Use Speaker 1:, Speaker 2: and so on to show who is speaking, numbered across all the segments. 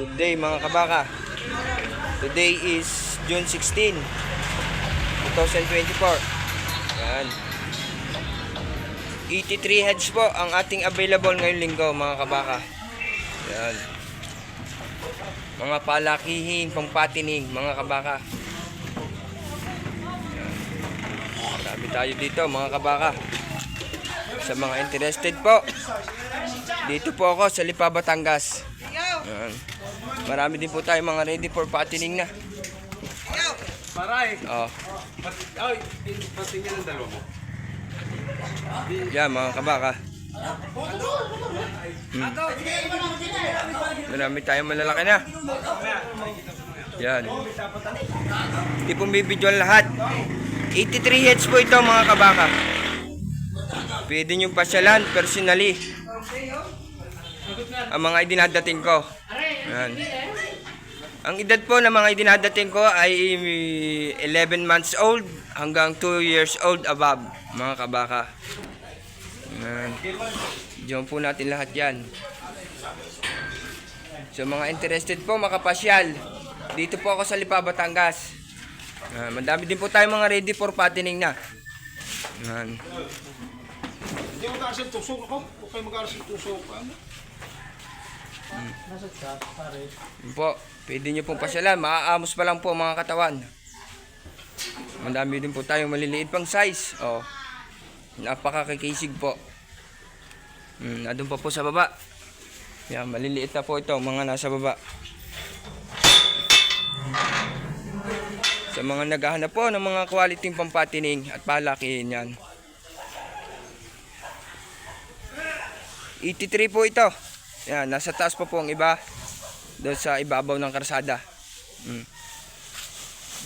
Speaker 1: Good day mga kabaka. Today is June 16, 2024. Yan. 83 heads po ang ating available ngayong linggo mga kabaka. Yan. Mga palakihin, pangpatining mga kabaka. Yan. Marami tayo dito mga kabaka. Sa mga interested po. Dito po ako sa Lipa, Batangas. Yan. Marami din po tayo mga ready for patining na.
Speaker 2: Maray!
Speaker 1: Oh.
Speaker 2: Ay, pati niya ng dalawa mo.
Speaker 1: Yan mga kabaka. Hmm. Marami tayong malalaki na. Yan. Hindi pong bibidyo ang lahat. 83 heads po ito mga kabaka. Pwede nyo pasyalan personally. Ang mga idinadating ko. Yan. Ang edad po ng mga idinadating ko ay 11 months old hanggang 2 years old above, mga kabaka. Yan. Diyan po natin lahat yan. So mga interested po, makapasyal. Dito po ako sa Lipa, Batangas. Yan. Madami din po tayo mga ready for patining na. Yan.
Speaker 2: Hindi mo kasi tusok ako. Huwag kayo mag-aras ng tusok. Ano?
Speaker 1: Yun po, pwede nyo pong pasyalan. Maaamos pa lang po mga katawan. Madami din po tayong maliliit pang size. Oh. Napakakikisig po. Hmm, nandun pa po sa baba. Yan, maliliit na po ito, mga nasa baba. Sa mga naghahanap po ng mga quality pampatining at palakihin yan. 83 po ito. Yan, nasa taas pa po ang iba. Doon sa ibabaw ng karsada. Mm.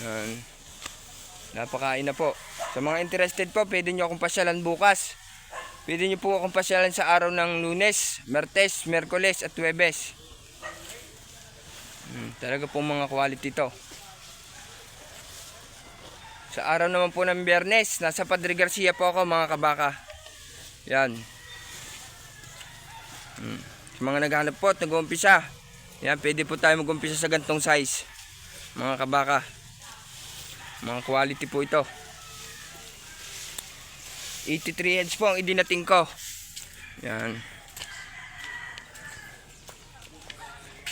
Speaker 1: Yan. Napakain na po. Sa mga interested po, pwede nyo akong pasyalan bukas. Pwede nyo po akong pasyalan sa araw ng lunes, martes, merkoles at webes. Mm, talaga po mga quality to. Sa araw naman po ng biyernes, nasa Padre Garcia po ako mga kabaka. Yan. Mm. Sa mga naghahanap po at nag-uumpisa. Yan, pwede po tayo mag-umpisa sa gantong size. Mga kabaka. Mga quality po ito. 83 heads po ang idinating ko. Yan.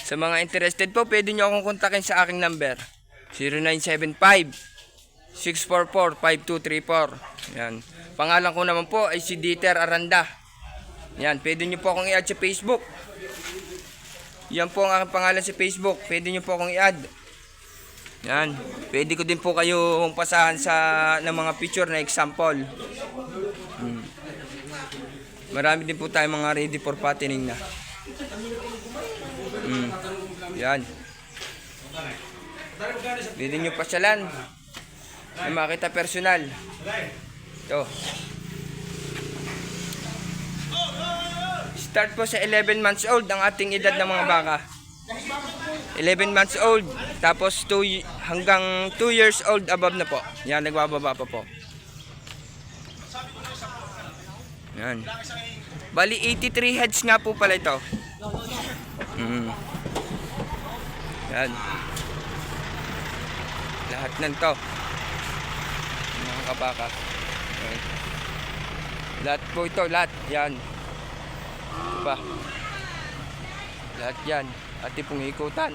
Speaker 1: Sa mga interested po, pwede nyo akong kontakin sa aking number. 0975 644-5234. Yan. Pangalan ko naman po ay si Dieter Aranda. Yan, pwede nyo po akong i-add sa Facebook. Yan po ang aking pangalan sa Facebook. Pwede nyo po akong i-add. Yan. Pwede ko din po kayong pasahan sa ng mga picture na example. Hmm. Marami din po tayo mga ready for patining na. Hmm. Yan. Pwede nyo pasyalan. Na makita personal. Ito. Start po sa 11 months old ang ating edad ng mga baka. 11 months old. Tapos 2 hanggang 2 years old above na po. Yan, nagbababa pa po. Yan. Bali 83 heads nga po pala ito. Mm. Yan. Lahat ng to. Mga kabaka. Yan. Lahat po ito, lahat. Yan. Pa. Lahat yan. Ati pong ikutan.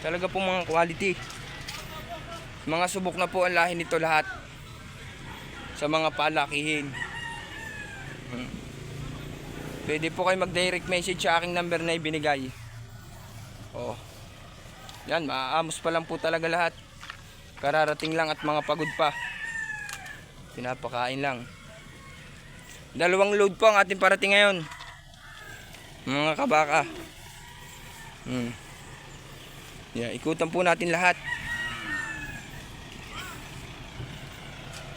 Speaker 1: Talaga pong mga quality. Mga subok na po ang lahi nito lahat. Sa mga palakihin. Hmm. Pwede po kayo mag-direct message sa aking number na ibinigay. Oh. Yan, maaamos pa lang po talaga lahat. Kararating lang at mga pagod pa. Pinapakain lang. Dalawang load po ang ating parating ngayon. Mga kabaka. Hmm. Yeah, ikutan po natin lahat.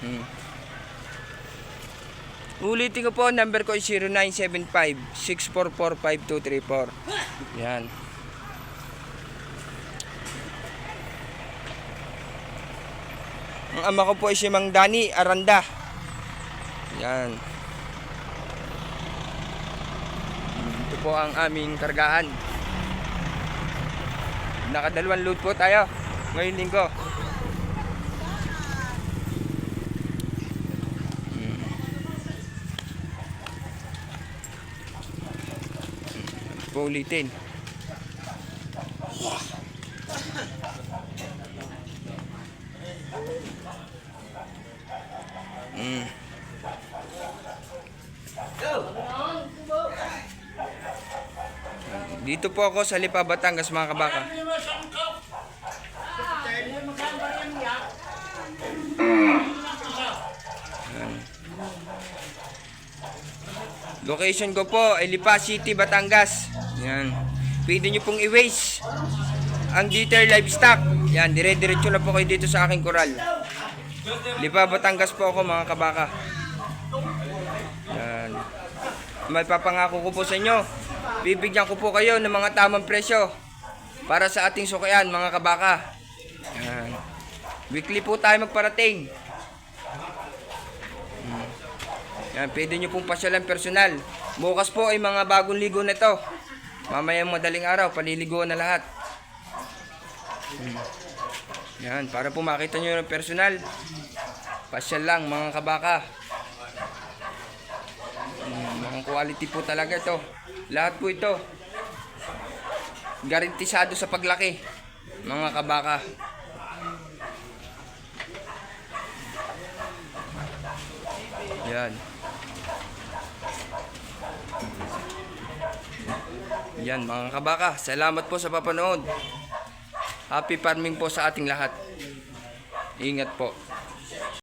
Speaker 1: Hmm. Ulitin ko po, number ko ay 0975-644-5234. Yan. Ang ama ko po ay si Mang Dani Aranda. Yan. Ito po ang aming kargaan. Nakadalawang load po tayo. Ngayon linggo. Mm. Mm. Po ulitin. Mm. Dito po ako sa Lipa, Batangas mga kabaka. Location ko po ay Lipa City, Batangas. Yan. Pwede nyo pong i-waste ang detail livestock. Yan, dire-diretso na po kayo dito sa aking koral. Lipa, Batangas po ako mga kabaka. Yan. May papangako ko po sa inyo. Bibigyan ko po kayo ng mga tamang presyo para sa ating sukayan mga kabaka. Yan. Weekly po tayo magparating. Hmm. Yan, pwede nyo pong pasyalan personal. Bukas po ay mga bagong ligo na to. Mamayang madaling araw, paliliguan na lahat. Hmm. Yan, para po makita nyo ng personal. Pasyal lang mga kabaka. Quality po talaga ito. Lahat po ito. Garantisado sa paglaki. Mga kabaka. Yan. Yan mga kabaka. Salamat po sa papanood. Happy farming po sa ating lahat. Ingat po.